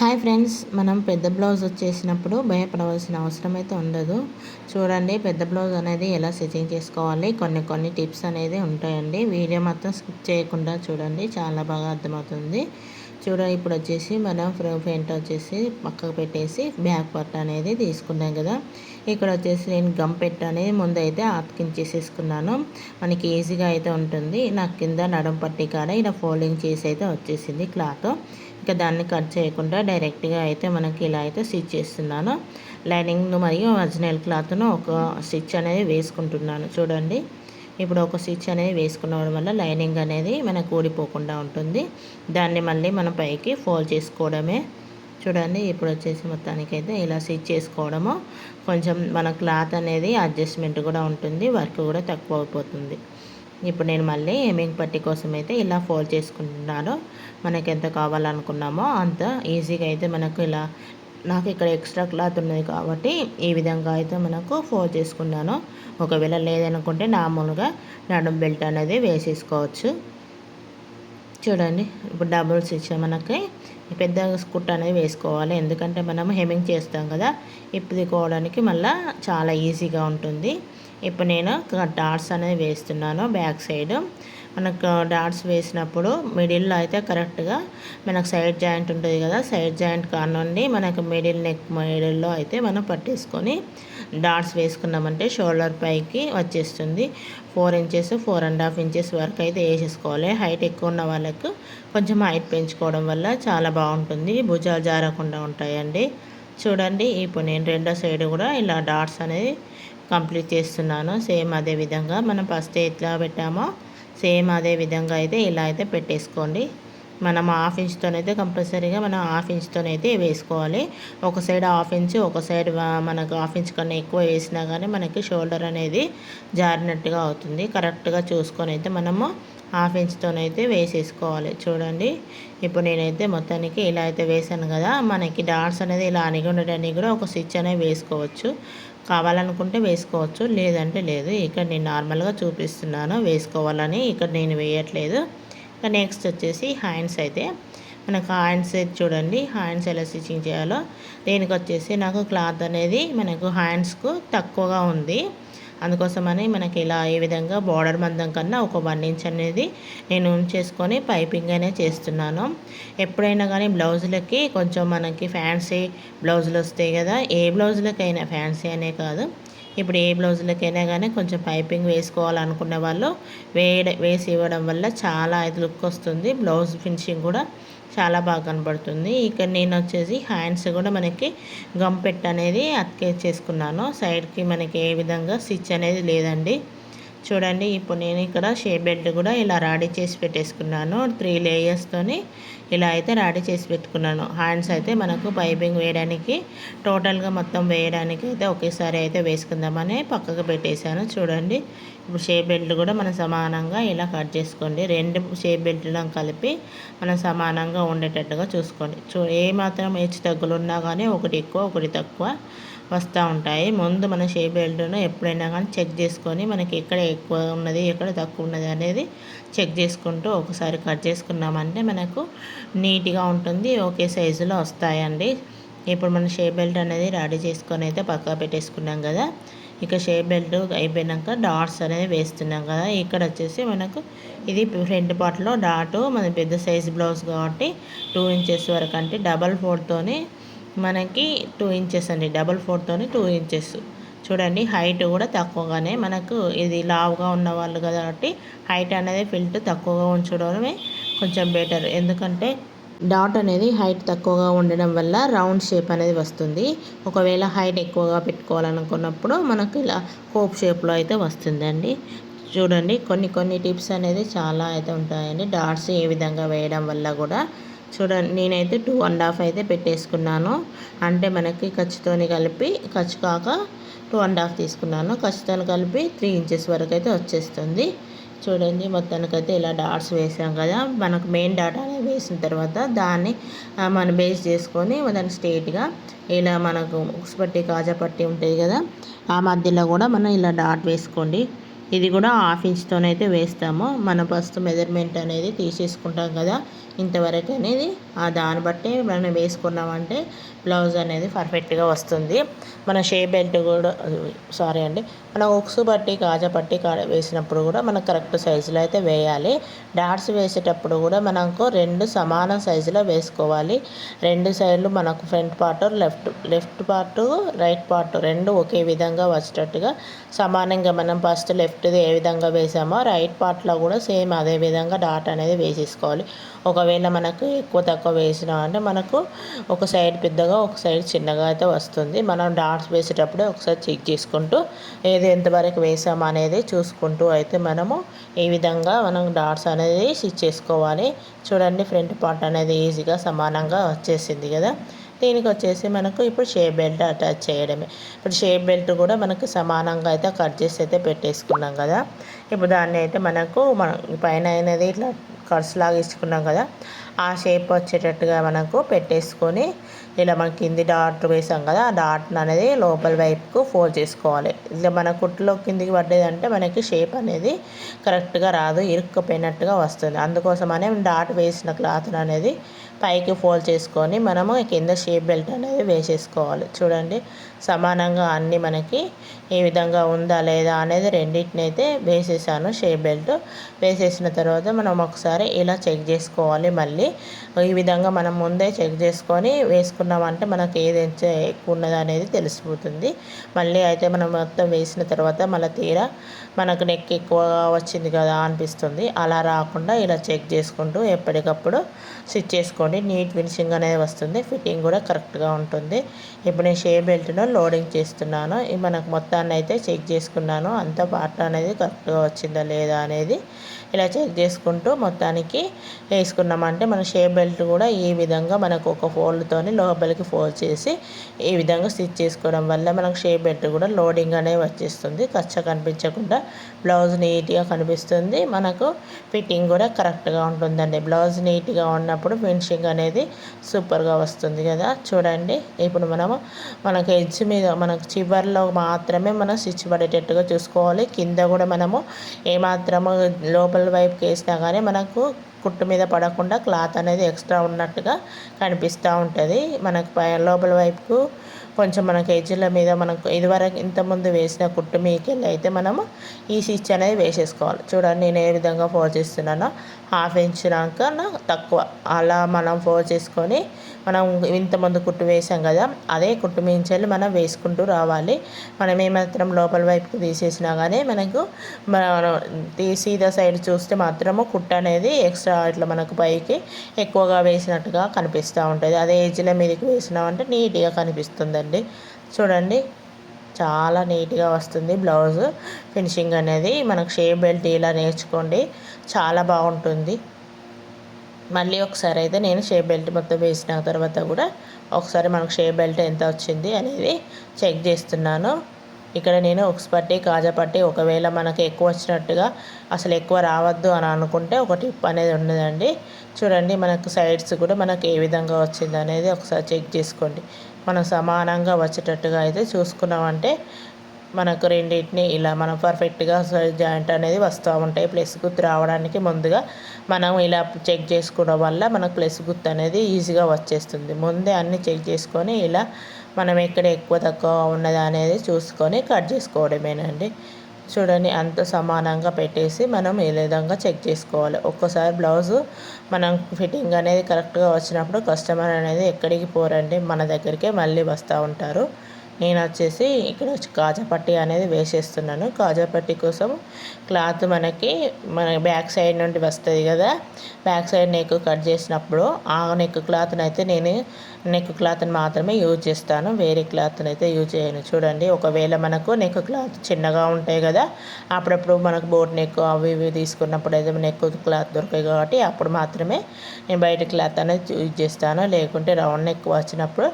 Hi friends మనం పెద్ద blouse వచ్చేసినప్పుడు భయపడవలసిన అవసరం అయితే ఉండదు. చూడండి పెద్ద బ్లౌజ్ అనేది ఎలా స్టిచ్చింగ్ చేసుకోవాలి? కొన్ని కొన్ని టిప్స్ అనేది ఉంటాయండి. వీడియో మాత్రం స్కిప్ చేయకుండా చూడండి చాలా బాగా అర్థమవుతుంది. చూడ ఇప్పుడు వచ్చేసి మనం ఫ్రంట్ వచ్చేసి పక్కకు పెట్టేసి బ్యాక్ పార్ట్ అనేది తీసుకున్నాం కదా. ఇక్కడ వచ్చేసి నేను గమ్ పెట్ట అనేది ముందు అయితే మనకి ఈజీగా అయితే ఉంటుంది. నాకు కింద నడుం పట్టి కాడ ఇలా ఫోల్డింగ్ చేసి అయితే వచ్చేసింది క్లాత్. ఇంకా దాన్ని కట్ చేయకుండా డైరెక్ట్గా అయితే మనకి ఇలా అయితే స్టిచ్ చేస్తున్నాను. లైనింగ్ మరియు ఒరిజినల్ క్లాత్ను ఒక స్టిచ్ అనేది వేసుకుంటున్నాను. చూడండి. ఇప్పుడు ఒక స్టిచ్ అనేది వేసుకున్నడం వల్ల లైనింగ్ అనేది మనకు ఊడిపోకుండా ఉంటుంది. దాన్ని మళ్ళీ మనం పైకి ఫోల్డ్ చేసుకోవడమే. చూడండి. ఇప్పుడు వచ్చేసి మొత్తానికి అయితే ఇలా స్టిచ్ చేసుకోవడము. కొంచెం మన క్లాత్ అనేది అడ్జస్ట్మెంట్ కూడా ఉంటుంది. వర్క్ కూడా తక్కువ అయిపోతుంది. ఇప్పుడు నేను మళ్ళీ ఏమింగ్ పట్టి కోసం అయితే ఇలా ఫోల్డ్ చేసుకుంటున్నాను. మనకి ఎంత కావాలనుకున్నామో అంత ఈజీగా అయితే మనకు ఇలా నాకు ఇక్కడ ఎక్స్ట్రా క్లాత్ ఉన్నది కాబట్టి ఈ విధంగా అయితే మనకు ఫోల్డ్ చేసుకున్నాను. ఒకవేళ లేదనుకుంటే నార్మల్గా నడుం బెల్ట్ అనేది వేసేసుకోవచ్చు. చూడండి ఇప్పుడు డబుల్స్ ఇచ్చే మనకి పెద్ద కుట్ అనేది వేసుకోవాలి. ఎందుకంటే మనం హెమింగ్ చేస్తాం కదా ఇప్పుకోవడానికి మళ్ళీ చాలా ఈజీగా ఉంటుంది. ఇప్పుడు నేను డాట్స్ అనేది వేస్తున్నాను బ్యాక్ సైడ్ మనకు డాట్స్ వేసినప్పుడు మిడిల్లో అయితే కరెక్ట్గా మనకు సైడ్ జాయింట్ ఉంటుంది కదా సైడ్ జాయింట్ కానుండి మనకు మిడిల్ నెక్ మిడిల్లో అయితే మనం పట్టేసుకొని డాట్స్ వేసుకున్నామంటే షోల్డర్ పైకి వచ్చేస్తుంది. Four inches four and half inches వరకు అయితే వేసేసుకోవాలి. హైట్ ఎక్కువ ఉన్న వాళ్ళకు కొంచెం హైట్ పెంచుకోవడం వల్ల చాలా బాగుంటుంది. భుజాలు జారకుండా ఉంటాయండి. చూడండి ఇప్పుడు నేను రెండో సైడ్ కూడా ఇలా డాట్స్ అనేది కంప్లీట్ చేస్తున్నాను. సేమ్ అదే విధంగా మనం ఫస్ట్ ఎట్లా పెట్టామో సేమ్ అదే విధంగా అయితే ఇలా అయితే పెట్టేసుకోండి. మనం హాఫ్ ఇంచ్తోనైతే కంపల్సరీగా మనం హాఫ్ ఇంచ్తోనైతే వేసుకోవాలి. ఒక సైడ్ హాఫ్ ఇంచ్ ఒక సైడ్ మనకు హాఫ్ ఇంచ్ కన్నా ఎక్కువ వేసినా కానీ మనకి షోల్డర్ అనేది జారినట్టుగా అవుతుంది. కరెక్ట్గా చూసుకొని అయితే మనము హాఫ్ ఇంచ్తోనైతే వేసేసుకోవాలి. చూడండి. ఇప్పుడు నేనైతే మొత్తానికి ఇలా అయితే వేసాను కదా మనకి డాట్స్ అనేది ఇలా అనిగి ఉండడానికి కూడా ఒక స్టిచ్ అనేది వేసుకోవచ్చు. కావాలనుకుంటే వేసుకోవచ్చు. లేదంటే లేదు. ఇక్కడ నేను నార్మల్గా చూపిస్తున్నాను. వేసుకోవాలని ఇక్కడ నేను వేయట్లేదు. నెక్స్ట్ వచ్చేసి హ్యాండ్స్ అయితే. మనకు హ్యాండ్స్ చూడండి. హ్యాండ్స్ ఎలా స్టిచ్చింగ్ చేయాలో. దీనికి వచ్చేసి నాకు క్లాత్ అనేది మనకు హ్యాండ్స్కు తక్కువగా ఉంది. అందుకోసమని మనకి ఇలా ఈ విధంగా బార్డర్ మందం కన్నా ఒక వన్ ఇంచ్ అనేది నేను ఉంచేసుకొని పైపింగ్ అనే చేస్తున్నాను. ఎప్పుడైనా కానీ బ్లౌజులకి కొంచెం మనకి ఫ్యాన్సీ బ్లౌజులు వస్తాయి కదా ఏ బ్లౌజులకైనా ఫ్యాన్సీ అనే కాదు. ఇప్పుడు ఏ బ్లౌజులకైనా కానీ కొంచెం పైపింగ్ వేసుకోవాలనుకునే వాళ్ళు వేయ వేసి ఇవ్వడం వల్ల చాలా లుక్ వస్తుంది. బ్లౌజ్ ఫినిషింగ్ కూడా చాలా బాగా కనబడుతుంది. ఇక్కడ నేను వచ్చేసి హ్యాండ్స్ కూడా మనకి గమ్ పెట్ అనేది చేసుకున్నాను. సైడ్కి మనకి ఏ విధంగా స్టిచ్ అనేది లేదండి. చూడండి ఇప్పుడు నేను ఇక్కడ షేప్ బెల్ట్ కూడా ఇలా రెడీ చేసి పెట్టేసుకున్నాను. త్రీ లేయర్స్తోని ఇలా అయితే రెడీ చేసి పెట్టుకున్నాను. హ్యాండ్స్ అయితే మనకు పైపింగ్ వేయడానికి టోటల్గా మొత్తం వేయడానికి అయితే ఒకేసారి అయితే వేసుకుందామని పక్కకు పెట్టేశాను. చూడండి ఇప్పుడు షేప్ బెల్ట్ కూడా మనం సమానంగా ఇలా కట్ చేసుకోండి. రెండు షేప్ బెల్ట్లను కలిపి మనం సమానంగా ఉండేటట్టుగా చూసుకోండి. చూ ఏ మాత్రం హెచ్చు తగ్గులు ఉన్నా కానీ ఒకటి ఎక్కువ ఒకటి తక్కువ వస్తూ ఉంటాయి. ముందు మన షేప్ బెల్ట్ను ఎప్పుడైనా కానీ చెక్ చేసుకొని మనకి ఎక్కడ ఎక్కువ ఉన్నది ఎక్కడ తక్కువ ఉన్నది అనేది చెక్ చేసుకుంటూ ఒకసారి కట్ చేసుకున్నామంటే మనకు నీట్గా ఉంటుంది. ఒకే సైజులో వస్తాయండి. ఇప్పుడు మన షేప్ బెల్ట్ అనేది రెడీ చేసుకొని అయితే పక్కా పెట్టేసుకున్నాం కదా. ఇక షేప్ బెల్ట్ అయిపోయినాక డాట్స్ అనేది వేస్తున్నాం కదా. ఇక్కడ వచ్చేసి మనకు ఇది ఫ్రంట్ పార్ట్లో డాట్ మన పెద్ద సైజ్ బ్లౌజ్ కాబట్టి టూ ఇంచెస్ వరకు అంటే డబల్ ఫోర్తోని మనకి టూ ఇంచెస్ అండి. డబల్ ఫోర్తోని టూ ఇంచెస్ చూడండి హైట్ కూడా తక్కువగానే మనకు ఇది లావుగా ఉన్న వాళ్ళు కాబట్టి హైట్ అనేది ఫిల్ట్ తక్కువగా ఉంచడమే కొంచెం బెటర్ ఎందుకంటే డాట్ అనేది హైట్ తక్కువగా ఉండడం వల్ల రౌండ్ షేప్ అనేది వస్తుంది. ఒకవేళ హైట్ ఎక్కువగా పెట్టుకోవాలనుకున్నప్పుడు మనకు ఇలా హోప్ షేప్లో అయితే వస్తుందండి. చూడండి కొన్ని కొన్ని టిప్స్ అనేది చాలా అయితే ఉంటాయండి. డాట్స్ ఏ విధంగా వేయడం వల్ల కూడా చూడండి నేనైతే టూ అండ్ హాఫ్ అయితే పెట్టేసుకున్నాను. అంటే మనకి ఖర్చుతోని కలిపి ఖర్చు కాక టూ అండ్ హాఫ్ తీసుకున్నాను. ఖర్చుతో కలిపి త్రీ ఇంచెస్ వరకు అయితే వచ్చేస్తుంది. చూడండి మొత్తానికైతే ఇలా డాట్స్ వేసాం కదా. మనకు మెయిన్ డాట్ అనేది వేసిన తర్వాత దాన్ని మనం బేస్ చేసుకొని దాన్ని స్ట్రేట్గా ఇలా మనకు బుక్స్ పట్టి కాజా పట్టి ఉంటుంది కదా ఆ మధ్యలో కూడా మనం ఇలా డాట్ వేసుకోండి. ఇది కూడా హాఫ్ ఇంచ్తోనైతే వేస్తాము. మన ఫస్ట్ మెజర్మెంట్ అనేది తీసేసుకుంటాం కదా. ఇంతవరకు అనేది ఆ దాన్ని బట్టి మనం వేసుకున్నామంటే బ్లౌజ్ అనేది పర్ఫెక్ట్గా వస్తుంది. మన షేప్ బెల్ట్ కూడా సారీ అండి మన ఉక్సు బట్టి కాజా పట్టి వేసినప్పుడు కూడా మనకు కరెక్ట్ సైజులో అయితే వేయాలి. డాట్స్ వేసేటప్పుడు కూడా మనకు రెండు సమాన సైజులో వేసుకోవాలి. రెండు సైడ్లు మనకు front part left left part right part రెండు ఒకే విధంగా వచ్చేటట్టుగా సమానంగా మనం ఫస్ట్ లెఫ్ట్ది ఏ విధంగా వేసామో రైట్ పార్ట్లో కూడా సేమ్ అదే విధంగా డాట్ అనేది వేసేసుకోవాలి. ఒకవేళ మనకు ఎక్కువ తక్కువ వేసినా అంటే మనకు ఒక సైడ్ పెద్దగా ఒక సైడ్ చిన్నగా అయితే వస్తుంది. మనం డాట్స్ వేసేటప్పుడే ఒకసారి చెక్ చేసుకుంటూ ఏది ఎంతవరకు వేసాము అనేది చూసుకుంటూ అయితే మనము ఈ విధంగా మనం డాట్స్ అనేది స్టిచ్ చేసుకోవాలి. చూడండి ఫ్రంట్ పార్ట్ అనేది ఈజీగా సమానంగా వచ్చేసింది కదా. దీనికి వచ్చేసి మనకు ఇప్పుడు షేప్ బెల్ట్ అటాచ్ చేయడమే. ఇప్పుడు షేప్ బెల్ట్ కూడా మనకు సమానంగా అయితే కట్ చేసి అయితే పెట్టేసుకున్నాం కదా. ఇప్పుడు దాన్ని అయితే మనకు మనం పైన అనేది ఇట్లా కర్స్ లాగా ఇచ్చుకున్నాం కదా ఆ షేప్ వచ్చేటట్టుగా మనకు పెట్టేసుకొని ఇలా మన కింది డాట్ వేసాం కదా ఆ డాట్ అనేది లోపల వైపుకు ఫోల్డ్ చేసుకోవాలి. ఇలా మన కుట్లో కిందికి పడ్డేదంటే మనకి షేప్ అనేది కరెక్ట్గా రాదు ఇరుక్కుపోయినట్టుగా వస్తుంది. అందుకోసమనే డాట్ వేసిన క్లాత్ అనేది పైకి ఫోల్డ్ చేసుకొని మనము కింద షేప్ బెల్ట్ అనేది వేసేసుకోవాలి. చూడండి సమానంగా అన్నీ మనకి ఏ విధంగా ఉందా లేదా అనేది రెండింటిని అయితే వేసేసాను షేప్ బెల్ట్. వేసేసిన తర్వాత మనం ఒకసారి ఇలా చెక్ చేసుకోవాలి మళ్ళీ. ఈ విధంగా మనం ముందే చెక్ చేసుకొని వేసుకున్నామంటే మనకి ఏది ఎక్కువ ఉన్నది అనేది తెలిసిపోతుంది. మళ్ళీ అయితే మనం మొత్తం వేసిన తర్వాత మళ్ళీ తీరా మనకు నెక్ ఎక్కువగా వచ్చింది కదా అనిపిస్తుంది. అలా రాకుండా ఇలా చెక్ చేసుకుంటూ ఎప్పటికప్పుడు స్టిచ్ చేసుకోండి నీట్ ఫినిషింగ్ అనేది వస్తుంది. ఫిట్టింగ్ కూడా కరెక్ట్గా ఉంటుంది. ఇప్పుడు నేను షే బెల్ట్ను లోడింగ్ చేస్తున్నాను. మనకు మొత్తాన్ని అయితే చెక్ చేసుకున్నాను. అంత పార్ట్ అనేది కరెక్ట్గా వచ్చిందా లేదా అనేది ఇలా చెక్ చేసుకుంటూ మొత్తానికి వేసుకున్నామంటే మన షేప్ బెల్ట్ కూడా ఈ విధంగా మనకు ఒక ఫోల్డ్తోని లోపలికి ఫోల్డ్ చేసి ఈ విధంగా స్టిచ్ చేసుకోవడం వల్ల మనకు షేప్ బెల్ట్ కూడా లోడింగ్ అనేది వచ్చేస్తుంది. కచ్చ కనిపించకుండా బ్లౌజ్ నీట్గా కనిపిస్తుంది. మనకు ఫిట్టింగ్ కూడా కరెక్ట్గా ఉంటుందండి. బ్లౌజ్ నీట్గా ఉన్నప్పుడు ఫినిషింగ్ అనేది సూపర్గా వస్తుంది కదా. చూడండి. ఇప్పుడు మనము మనకు ఎడ్జ్ మీద మనకు చివరిలో మాత్రమే మనం స్టిచ్ పడేటట్టుగా చూసుకోవాలి. కింద కూడా మనము ఏమాత్రము లోపల లోపల వైపుకి వేసినా కానీ మనకు కుట్టు మీద పడకుండా క్లాత్ అనేది ఎక్స్ట్రా ఉన్నట్టుగా కనిపిస్తూ ఉంటుంది. మనకు పై లోపల వైపుకు కొంచెం మనకు ఎజ్జుల మీద మనకు ఇదివరకు ఇంతకుముందు వేసిన కుట్టు మీకెళ్ళి అయితే మనము ఈ స్టిచ్ అనేది వేసేసుకోవాలి. చూడండి నేను ఏ విధంగా ఫోర్ చేస్తున్నానో హాఫ్ ఇంచ్ నాక తక్కువ. అలా మనం ఫోర్ చేసుకొని మనం ఇంతమంది కుట్టు వేసాం కదా అదే కుట్టు మించాలి మనం వేసుకుంటూ రావాలి. మనం ఏమాత్రం లోపల వైపుకు తీసేసినా కానీ మనకు సీదా సైడ్ చూస్తే మాత్రము కుట్టు అనేది ఎక్స్ట్రా ఇట్లా మనకు పైకి ఎక్కువగా వేసినట్టుగా కనిపిస్తూ ఉంటుంది. అదే ఏజ్ల మీదకి వేసినామంటే నీట్గా కనిపిస్తుందండి. చూడండి చాలా నీట్గా వస్తుంది బ్లౌజ్. ఫినిషింగ్ అనేది మనకు షేప్ బెల్ట్ ఇలా నేర్చుకోండి చాలా బాగుంటుంది. మళ్ళీ ఒకసారి అయితే నేను షేప్ బెల్ట్ మొత్తం వేసిన తర్వాత కూడా ఒకసారి మనకు షేప్ బెల్ట్ ఎంత వచ్చింది అనేది చెక్ చేస్తున్నాను. ఇక్కడ నేను ఉక్స్ పట్టి కాజా పట్టి ఒకవేళ మనకి ఎక్కువ వచ్చినట్టుగా అసలు ఎక్కువ రావద్దు అని అనుకుంటే ఒక టిప్ అనేది ఉండదండి చూడండి మనకు సైడ్స్ కూడా మనకు ఏ విధంగా వచ్చింది అనేది ఒకసారి చెక్ చేసుకోండి. మనం సమానంగా వచ్చేటట్టుగా అయితే చూసుకున్నామంటే మనకు రెండింటిని ఇలా మనం పర్ఫెక్ట్గా జాయింట్ అనేది వస్తూ ఉంటాయి. ప్లస్ గుర్తు రావడానికి ముందుగా మనం ఇలా చెక్ చేసుకోవడం వల్ల మనకు ప్లస్ గుర్తు అనేది ఈజీగా వచ్చేస్తుంది. ముందే అన్ని చెక్ చేసుకొని ఇలా మనం ఎక్కడ ఎక్కువ తక్కువ ఉన్నది అనేది చూసుకొని కట్ చేసుకోవడమేనండి. చూడండి అంత సమానంగా పెట్టేసి మనం ఏ విధంగా చెక్ చేసుకోవాలి. ఒక్కసారి బ్లౌజు మనం ఫిట్టింగ్ అనేది కరెక్ట్గా వచ్చినప్పుడు కస్టమర్ అనేది ఎక్కడికి పోరండి? మన దగ్గరికే మళ్ళీ వస్తూ ఉంటారు. నేను వచ్చేసి ఇక్కడ వచ్చి కాజాపట్టి అనేది వేసేస్తున్నాను. కాజాపట్టి కోసం క్లాత్ మనకి మన బ్యాక్ సైడ్ నుండి వస్తుంది కదా. బ్యాక్ సైడ్ నెక్ కట్ చేసినప్పుడు ఆ నెక్ క్లాత్ని అయితే నేను నెక్ క్లాత్ని మాత్రమే యూజ్ చేస్తాను. వేరే క్లాత్ని అయితే యూజ్ చేయను. చూడండి ఒకవేళ మనకు నెక్ క్లాత్ చిన్నగా ఉంటాయి కదా అప్పుడప్పుడు మనకు బోట్ నెక్ అవి ఇవి తీసుకున్నప్పుడు అయితే నెక్ క్లాత్ దొరికాయి కాబట్టి అప్పుడు మాత్రమే నేను బయట క్లాత్ అనేది యూజ్ చేస్తాను. లేకుంటే రౌండ్ నెక్ వచ్చినప్పుడు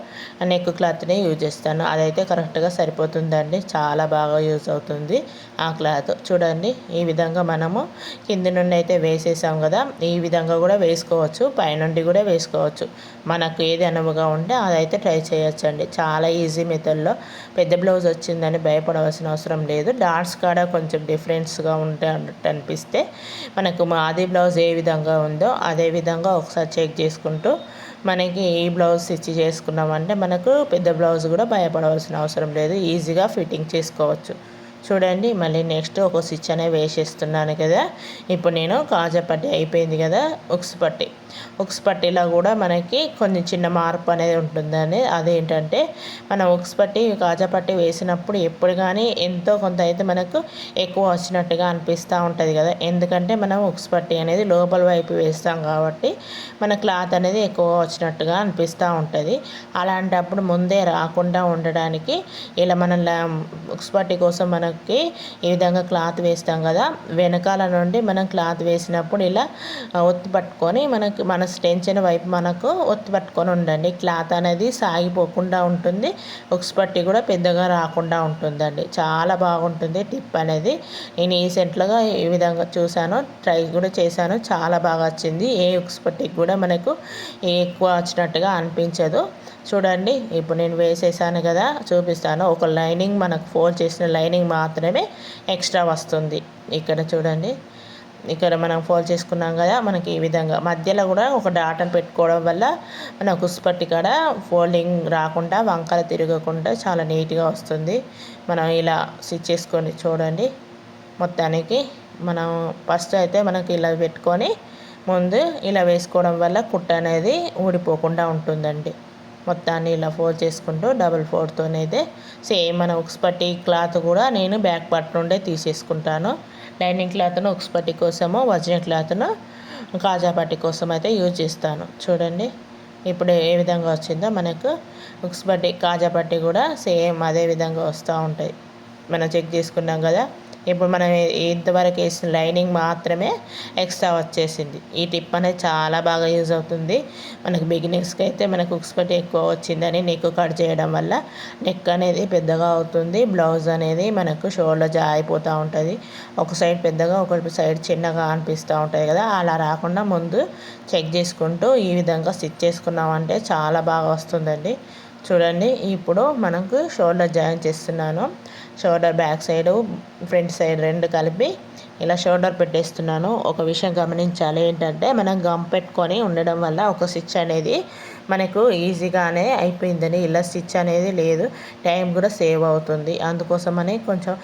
నెక్ క్లాత్నే యూజ్ చేస్తాను. అదైతే కరెక్ట్గా సరిపోతుందండి. చాలా బాగా యూజ్ అవుతుంది ఆ క్లాత్. చూడండి ఈ విధంగా మనము కింది నుండి అయితే వేసేసాం కదా ఈ విధంగా కూడా వేసుకోవచ్చు. పైనుండి కూడా వేసుకోవచ్చు. మనకు ఏది అనువుగా ఉంటే అదైతే ట్రై చేయొచ్చండి. చాలా ఈజీ మెథడ్లో. పెద్ద బ్లౌజ్ వచ్చిందని భయపడవలసిన అవసరం లేదు. డాట్స్ కాడ కొంచెం డిఫరెన్స్గా ఉంటే అనిపిస్తే మనకు మాది బ్లౌజ్ ఏ విధంగా ఉందో అదే విధంగా ఒకసారి చెక్ చేసుకుంటూ మనకి ఈ బ్లౌజ్ స్టిచ్ చేసుకున్నామంటే మనకు పెద్ద బ్లౌజ్ కూడా భయపడవలసిన అవసరం లేదు. ఈజీగా ఫిట్టింగ్ చేసుకోవచ్చు. చూడండి మళ్ళీ నెక్స్ట్ ఒక స్టిచ్ అనేది వేసేస్తున్నాను కదా. ఇప్పుడు నేను కాజా పట్టి అయిపోయింది కదా ఉక్స్ పట్టి. ఉక్స్ పట్టీలో కూడా మనకి కొన్ని చిన్న మార్పు అనేది ఉంటుందని అదేంటంటే మనం ఉక్స్ పట్టి కాజా పట్టి వేసినప్పుడు ఎప్పుడు కానీ ఎంతో కొంత అయితే మనకు ఎక్కువ వచ్చినట్టుగా అనిపిస్తూ ఉంటుంది కదా. ఎందుకంటే మనం ఉక్స్ పట్టి అనేది లోపల వైపు వేస్తాం కాబట్టి మన క్లాత్ అనేది ఎక్కువ వచ్చినట్టుగా అనిపిస్తూ ఉంటుంది. అలాంటప్పుడు ముందే రాకుండా ఉండడానికి ఇలా మనం ఉక్స్ పట్టి కోసం మనకి ఈ విధంగా క్లాత్ వేస్తాం కదా. వెనకాల నుండి మనం క్లాత్ వేసినప్పుడు ఇలా ఒత్తి పట్టుకొని మనకి మన స్టెంచిన వైపు మనకు ఒత్తి పట్టుకొని ఉండండి. క్లాత్ అనేది సాగిపోకుండా ఉంటుంది. ఉక్స్ పట్టి కూడా పెద్దగా రాకుండా ఉంటుందండి. చాలా బాగుంటుంది టిప్ అనేది. నేను రీసెంట్లుగా ఈ విధంగా చూశాను. ట్రై కూడా చేశాను. చాలా బాగా వచ్చింది. ఏ ఉక్స్ పట్టికి కూడా మనకు ఎక్కువ వచ్చినట్టుగా అనిపించదు. చూడండి. ఇప్పుడు నేను వేసేసాను కదా. చూపిస్తాను. ఒక లైనింగ్ మనకు ఫోల్డ్ చేసిన లైనింగ్ మాత్రమే ఎక్స్ట్రా వస్తుంది. ఇక్కడ చూడండి. ఇక్కడ మనం ఫోల్డ్ చేసుకున్నాం కదా మనకి ఈ విధంగా. మధ్యలో కూడా ఒక డాటను పెట్టుకోవడం వల్ల మన కుసుపట్టి కాడ ఫోల్డింగ్ రాకుండా వంకలు తిరగకుండా చాలా నీట్గా వస్తుంది. మనం ఇలా స్టిచ్ చేసుకొని చూడండి. మొత్తానికి మనం ఫస్ట్ అయితే మనకి ఇలా పెట్టుకొని ముందు ఇలా వేసుకోవడం వల్ల కుట్ట అనేది ఊడిపోకుండా ఉంటుందండి. మొత్తాన్ని ఇలా ఫోల్డ్ చేసుకుంటూ డబుల్ ఫోర్తోనైతే సేమ్ మన ఉక్స్ పట్టి క్లాత్ కూడా నేను బ్యాక్ పార్ట్ నుండే తీసేసుకుంటాను. లైనింగ్ క్లాత్ను ఉక్స్ పట్టి కోసము వజ్ర క్లాత్ను కాజా పట్టి కోసం అయితే యూజ్ చేస్తాను. చూడండి. ఇప్పుడు ఏ విధంగా వచ్చిందో మనకు ఉక్స్ పట్టి కాజా పట్టి కూడా సేమ్ అదే విధంగా వస్తూ ఉంటాయి. మనం చెక్ చేసుకున్నాం కదా. ఇప్పుడు మనం ఇంతవరకు వేసిన లైనింగ్ మాత్రమే ఎక్స్ట్రా వచ్చేసింది. ఈ టిప్ అనేది చాలా బాగా యూజ్ అవుతుంది. మనకు బిగినింగ్స్కి అయితే మనకు ఉక్స్పట్ ఎక్కువ వచ్చిందని నెక్ కట్ చేయడం వల్ల నెక్ అనేది పెద్దగా అవుతుంది. బ్లౌజ్ అనేది మనకు షోల్డర్ జారిపోతూ ఉంటుంది. ఒక సైడ్ పెద్దగా ఒక సైడ్ చిన్నగా అనిపిస్తూ ఉంటుంది కదా. అలా రాకుండా ముందు చెక్ చేసుకుంటూ ఈ విధంగా స్టిచ్ చేసుకున్నామంటే చాలా బాగా వస్తుందండి. చూడండి ఇప్పుడు మనకు షోల్డర్ జాయిన్ చేస్తున్నాను. Shoulder back side front side రెండు కలిపి ఇలా షోల్డర్ పెట్టేస్తున్నాను. ఒక విషయం గమనించాలి ఏంటంటే మనం గమ్ పెట్టుకొని ఉండడం వల్ల ఒక స్టిచ్ అనేది మనకు ఈజీగానే అయిపోయిందని. ఇలా స్టిచ్ అనేది లేదు టైం కూడా సేవ్ అవుతుంది. అందుకోసమని కొంచెం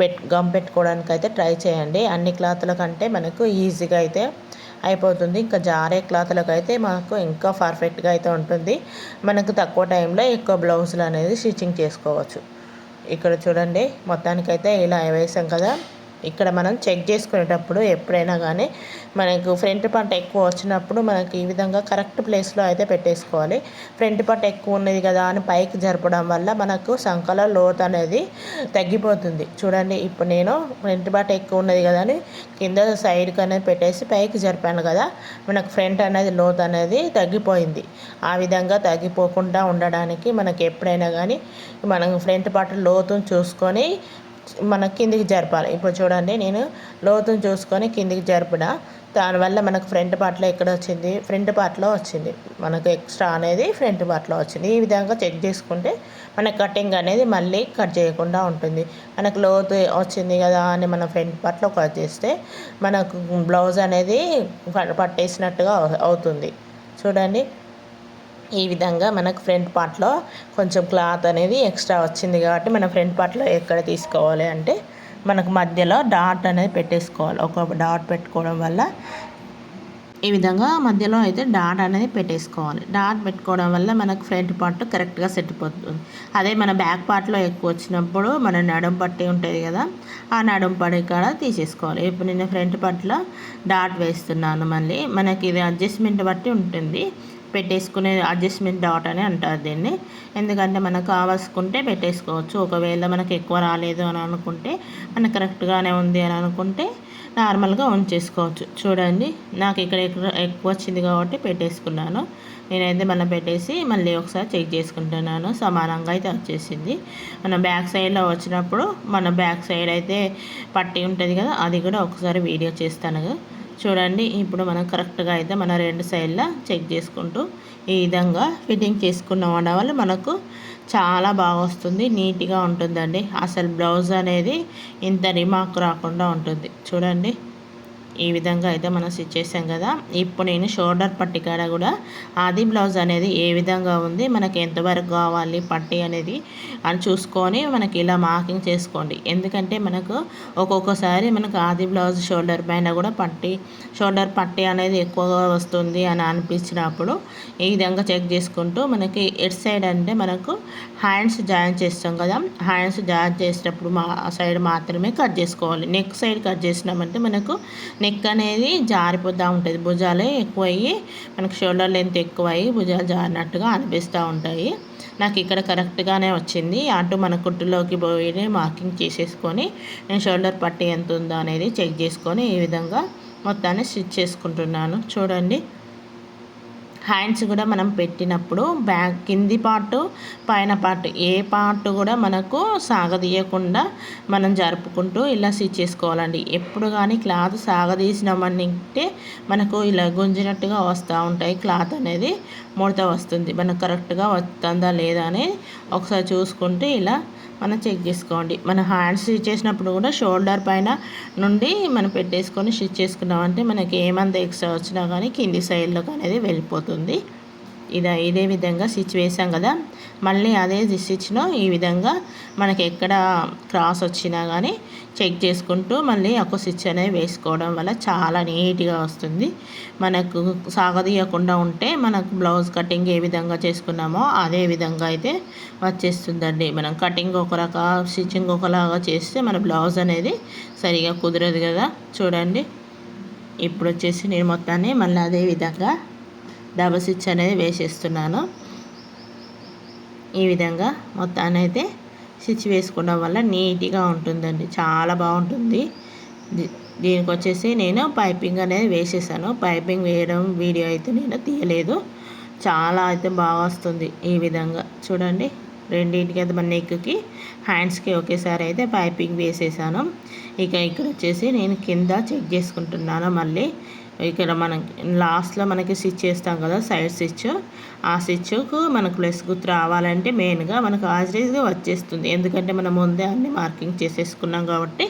పెట్ గమ్ పెట్టుకోవడానికి అయితే ట్రై చేయండి. అన్ని క్లాత్ల కంటే మనకు ఈజీగా అయితే అయిపోతుంది. ఇంకా జారే క్లాత్లకు అయితే మనకు ఇంకా పర్ఫెక్ట్గా అయితే ఉంటుంది. మనకు తక్కువ టైంలో ఎక్కువ బ్లౌజులు అనేది స్టిచ్చింగ్ చేసుకోవచ్చు. ఇక్కడ చూడండి. మొత్తానికైతే ఇలా వేసాం కదా. ఇక్కడ మనం చెక్ చేసుకునేటప్పుడు ఎప్పుడైనా కానీ మనకు ఫ్రంట్ పంట ఎక్కువ వచ్చినప్పుడు మనకి ఈ విధంగా కరెక్ట్ ప్లేస్లో అయితే పెట్టేసుకోవాలి. ఫ్రంట్ పంట ఎక్కువ ఉన్నది కదా అని పైకి జరపడం వల్ల మనకు సంకల లోత్ అనేది తగ్గిపోతుంది. చూడండి ఇప్పుడు నేను ఫ్రంట్ పార్ట్ ఎక్కువ ఉన్నది కదా అని కింద సైడ్కి అనేది పెట్టేసి పైకి జరిపాను కదా మనకు ఫ్రంట్ అనేది లోత్ అనేది తగ్గిపోయింది. ఆ విధంగా తగ్గిపోకుండా ఉండడానికి మనకి ఎప్పుడైనా కానీ మనం ఫ్రంట్ పార్ట్ లోతును చూసుకొని మన కిందికి జరపాలి. ఇప్పుడు చూడండి నేను లోతుని చూసుకొని కిందికి జరిపిన దానివల్ల మనకు ఫ్రంట్ పార్ట్లో ఎక్కడ వచ్చింది? ఫ్రంట్ పార్ట్లో వచ్చింది. మనకు ఎక్స్ట్రా అనేది ఫ్రంట్ పార్ట్లో వచ్చింది. ఈ విధంగా చెక్ చేసుకుంటే మన కటింగ్ అనేది మళ్ళీ కట్ చేయకుండా ఉంటుంది. మనకు లోతు వచ్చింది కదా అని మన ఫ్రంట్ పార్ట్లో కట్ చేస్తే మనకు బ్లౌజ్ అనేది పట్టేసినట్టుగా అవుతుంది. చూడండి. ఈ విధంగా మనకు ఫ్రంట్ పార్ట్లో కొంచెం క్లాత్ అనేది ఎక్స్ట్రా వచ్చింది కాబట్టి మన ఫ్రంట్ పార్ట్లో ఎక్కడ తీసుకోవాలి అంటే మనకు మధ్యలో డాట్ అనేది పెట్టేసుకోవాలి. ఒక డాట్ పెట్టుకోవడం వల్ల ఈ విధంగా మధ్యలో అయితే డాట్ అనేది పెట్టేసుకోవాలి. డాట్ పెట్టుకోవడం వల్ల మనకు ఫ్రంట్ పార్ట్ కరెక్ట్గా సెట్ అయిపోతుంది. అదే మన బ్యాక్ పార్ట్లో ఎక్కువ వచ్చినప్పుడు మన నడుం పట్టి ఉంటుంది కదా ఆ నడుం పడి కూడా తీసేసుకోవాలి. ఇప్పుడు నేను ఫ్రంట్ పార్ట్లో డాట్ వేస్తున్నాను మళ్ళీ. మనకి ఇది అడ్జస్ట్మెంట్ బట్టి ఉంటుంది. పెట్టేసుకునే అడ్జస్ట్మెంట్ డాట్ అని అంటారు దీన్ని. ఎందుకంటే మనకు కావాల్సుకుంటే పెట్టేసుకోవచ్చు. ఒకవేళ మనకు ఎక్కువ రాలేదు అని అనుకుంటే మనకు కరెక్ట్గానే ఉంది అని అనుకుంటే నార్మల్గా ఉంచేసుకోవచ్చు. చూడండి నాకు ఇక్కడ ఎక్కువ వచ్చింది కాబట్టి పెట్టేసుకున్నాను. నేనైతే మళ్ళీ పెట్టేసి మళ్ళీ ఒకసారి చెక్ చేసుకుంటున్నాను. సమానంగా అయితే వచ్చేసింది. మన బ్యాక్ సైడ్లో వచ్చినప్పుడు మన బ్యాక్ సైడ్ అయితే పట్టి ఉంటుంది కదా అది కూడా ఒకసారి వీడియో చేస్తాను. చూడండి ఇప్పుడు మనం కరెక్ట్గా అయితే మన రెండు సైడ్లా చెక్ చేసుకుంటూ ఈ విధంగా ఫిట్టింగ్ చేసుకున్న వల్ల మనకు చాలా బాగా వస్తుంది నీట్గా ఉంటుందండి. అసలు బ్లౌజ్ అనేది ఇంత రిమార్క్ రాకుండా ఉంటుంది. చూడండి. ఈ విధంగా అయితే మనం స్టిచ్ చేసాం కదా. ఇప్పుడు నేను షోల్డర్ పట్టి కాడ కూడా ఆది బ్లౌజ్ అనేది ఏ విధంగా ఉంది మనకి ఎంతవరకు కావాలి పట్టి అనేది అని చూసుకొని మనకి ఇలా మార్కింగ్ చేసుకోండి. ఎందుకంటే మనకు ఒక్కొక్కసారి మనకు ఆది బ్లౌజ్ షోల్డర్ పైన కూడా పట్టి షోల్డర్ పట్టి అనేది ఎక్కువగా వస్తుంది అని అనిపించినప్పుడు ఈ విధంగా చెక్ చేసుకుంటూ మనకి ఎడ్ సైడ్ అంటే మనకు హ్యాండ్స్ జాయిన్ చేస్తాం కదా. హ్యాండ్స్ జాయిన్ చేసేటప్పుడు మా సైడ్ మాత్రమే కట్ చేసుకోవాలి. నెక్ సైడ్ కట్ చేసినామంటే మనకు నెక్ అనేది జారిపోతూ ఉంటుంది. భుజాలు ఎక్కువ అయ్యి మనకు షోల్డర్ లెంత్ ఎక్కువ అయ్యి భుజాలు జారినట్టుగా అనిపిస్తూ ఉంటాయి. నాకు ఇక్కడ కరెక్ట్గానే వచ్చింది. అటు మన కుట్టులోకి పోయి మార్కింగ్ చేసేసుకొని నేను షోల్డర్ పట్టి ఎంత ఉందో అనేది చెక్ చేసుకొని ఈ విధంగా మొత్తాన్ని స్టిచ్ చేసుకుంటున్నాను. చూడండి. హ్యాండ్స్ కూడా మనం పెట్టినప్పుడు బ్యాక్ కింది పార్ట్ పైన పార్ట్ ఏ పార్ట్ కూడా మనకు సాగదీయకుండా మనం జరుపుకుంటూ ఇలా స్టిచ్ చేసుకోవాలండి. ఎప్పుడు కానీ క్లాత్ సాగదీసినామంటే మనకు ఇలా గుంజినట్టుగా వస్తూ ఉంటాయి. క్లాత్ అనేది ముడత వస్తుంది. మనకు కరెక్ట్గా వస్తుందా లేదా అని ఒకసారి చూసుకుంటే ఇలా మనం చెక్ చేసుకోండి. మన హ్యాండ్స్ స్టిచ్ చేసినప్పుడు కూడా షోల్డర్ పైన నుండి మనం పెట్టేసుకొని స్టిచ్ చేసుకున్నామంటే మనకి ఏమంత ఎక్స్ట్రా వచ్చినా కానీ కింది సైడ్లోకి అనేది వెళ్ళిపోతుంది. ఇదా ఇదే విధంగా స్టిచ్ వేసాం కదా. మళ్ళీ అదే స్టిచ్ను ఈ విధంగా మనకి ఎక్కడ క్రాస్ వచ్చినా కానీ చెక్ చేసుకుంటూ మళ్ళీ ఒక స్టిచ్ అనేది వేసుకోవడం వల్ల చాలా నీట్గా వస్తుంది. మనకు సాగదీయకుండా ఉంటే మనకు బ్లౌజ్ కటింగ్ ఏ విధంగా చేసుకున్నామో అదే విధంగా అయితే వచ్చేస్తుందండి. మనం కటింగ్ ఒకలాగా స్టిచ్చింగ్ ఒకలాగా చేస్తే మన బ్లౌజ్ అనేది సరిగా కుదరదు కదా. చూడండి. ఇప్పుడు వచ్చేసి నేను మొత్తాన్ని మళ్ళీ అదే విధంగా డబల్ స్టిచ్ అనేది వేసేస్తున్నాను. ఈ విధంగా మొత్తాన్ని అయితే స్టిచ్ వేసుకోవడం వల్ల నీట్గా ఉంటుందండి. చాలా బాగుంటుంది. దీనికి వచ్చేసి నేను పైపింగ్ అనేది వేసేసాను. పైపింగ్ వేయడం వీడియో అయితే నేను తీయలేదు. చాలా అయితే బాగా వస్తుంది ఈ విధంగా. చూడండి రెండింటికి అయితే మన నెక్కి హ్యాండ్స్కి ఒకేసారి అయితే పైపింగ్ వేసేసాను. ఇక ఇక్కడ వచ్చేసి నేను కింద చెక్ చేసుకుంటున్నాను మళ్ళీ. ఇక్కడ మనం లాస్ట్లో మనకి స్టిచ్ చేస్తాం కదా సైడ్ స్టిచ్ ఆ స్టిచ్కు మనకు ప్లస్ గుర్తు రావాలంటే మెయిన్గా మనకు ఆజరీజ్గా వచ్చేస్తుంది. ఎందుకంటే మనం ముందే అన్ని మార్కింగ్ చేసేసుకున్నాం కాబట్టి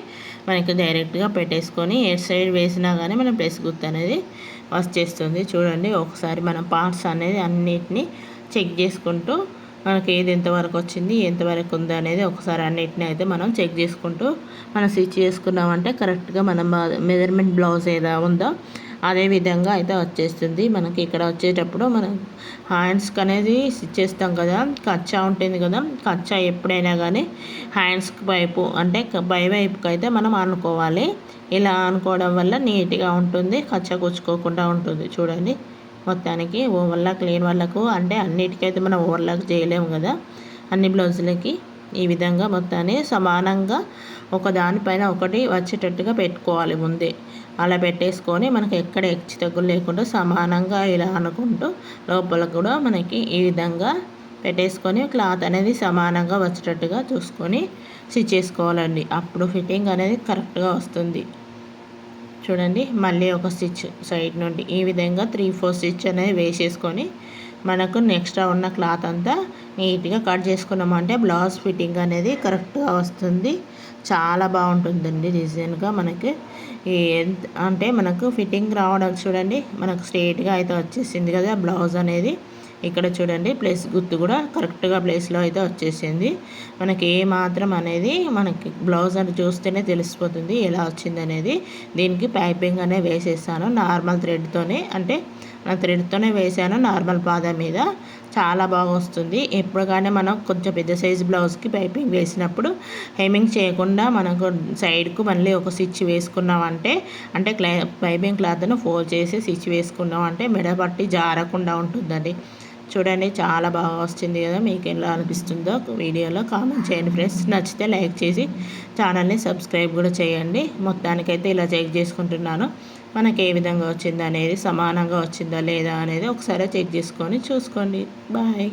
మనకి డైరెక్ట్గా పెట్టేసుకొని ఏ సైడ్ వేసినా కానీ మనం ప్లస్ గుర్తు అనేది వచ్చేస్తుంది. చూడండి ఒకసారి మనం పార్ట్స్ అనేది అన్నిటినీ చెక్ చేసుకుంటూ మనకి ఏది ఎంతవరకు వచ్చింది ఎంతవరకు ఉంది అనేది ఒకసారి అన్నిటిని అయితే మనం చెక్ చేసుకుంటూ మనం స్టిచ్ చేసుకున్నామంటే కరెక్ట్గా మనం మెజర్మెంట్ బ్లౌజ్ ఏదో ఉందో అదే విధంగా అయితే వచ్చేస్తుంది. మనకి ఇక్కడ వచ్చేటప్పుడు మనం హ్యాండ్స్కి అనేది స్టిచ్ చేస్తాం కదా. కచ్చా ఉంటుంది కదా. కచ్చా ఎప్పుడైనా కానీ హ్యాండ్స్కి వైపు అంటే బై వైపుకి అయితే మనం అనుకోవాలి. ఇలా అనుకోవడం వల్ల నీట్గా ఉంటుంది. కచ్చా కూర్చుకోకుండా ఉంటుంది చూడండి. మొత్తానికి ఓవర్లాక్ లేని వాళ్ళకు అంటే అన్నిటికైతే మనం ఓవర్లాక్ చేయలేము కదా. అన్ని బ్లౌజులకి ఈ విధంగా మొత్తాన్ని సమానంగా ఒక దానిపైన ఒకటి వచ్చేటట్టుగా పెట్టుకోవాలి ముందే. అలా పెట్టేసుకొని మనకి ఎక్కడ హెచ్చు తగ్గులు లేకుండా సమానంగా ఇలా అనుకుంటూ లోపల కూడా మనకి ఈ విధంగా పెట్టేసుకొని క్లాత్ అనేది సమానంగా వచ్చేటట్టుగా చూసుకొని స్టిచ్ చేసుకోవాలండి. అప్పుడు ఫిట్టింగ్ అనేది కరెక్ట్గా వస్తుంది. చూడండి మళ్ళీ ఒక స్టిచ్ సైడ్ నుండి ఈ విధంగా త్రీ ఫోర్ స్టిచ్ అనేది వేసేసుకొని మనకు నెక్స్ట్ ఉన్న క్లాత్ అంతా నీట్గా కట్ చేసుకున్నామంటే బ్లౌజ్ ఫిట్టింగ్ అనేది కరెక్ట్గా వస్తుంది. చాలా బాగుంటుందండి డిజైన్గా మనకి. అంటే మనకు ఫిట్టింగ్ రావడం చూడండి మనకు స్ట్రేట్గా అయితే వచ్చేసింది కదా బ్లౌజ్ అనేది. ఇక్కడ చూడండి ప్లేస్ గుర్తు కూడా కరెక్ట్గా ప్లేస్లో అయితే వచ్చేసింది. మనకి ఏ మాత్రం అనేది మనకి బ్లౌజ్ అని చూస్తేనే తెలిసిపోతుంది ఎలా వచ్చింది అనేది. దీనికి పైపింగ్ అనేది వేసేసాను నార్మల్ థ్రెడ్తోనే అంటే నా థ్రెడ్తోనే వేసాను నార్మల్ పాదం మీద. చాలా బాగా వస్తుంది. ఎప్పుడు కానీ మనం కొంచెం పెద్ద సైజు బ్లౌజ్కి పైపింగ్ వేసినప్పుడు హెమింగ్ చేయకుండా మనకు సైడ్కు మళ్ళీ ఒక స్టిచ్ వేసుకున్నామంటే అంటే క్లా పైపింగ్ క్లాత్ను ఫోల్డ్ చేసి స్టిచ్ వేసుకున్నామంటే మెడ పట్టి జారకుండా ఉంటుందండి. చూడండి చాలా బాగా వస్తుంది కదా. మీకు ఎలా అనిపిస్తుందో వీడియోలో కామెంట్ చేయండి ఫ్రెండ్స్. నచ్చితే లైక్ చేసి ఛానల్ని సబ్స్క్రైబ్ కూడా చేయండి. మొత్తానికైతే ఇలా చెక్ చేసుకుంటున్నాను. మనకి ఏ విధంగా వచ్చింది అనేది సమానంగా వచ్చిందా లేదా అనేది ఒకసారి చెక్ చేసుకొని చూసుకోండి. బాయ్.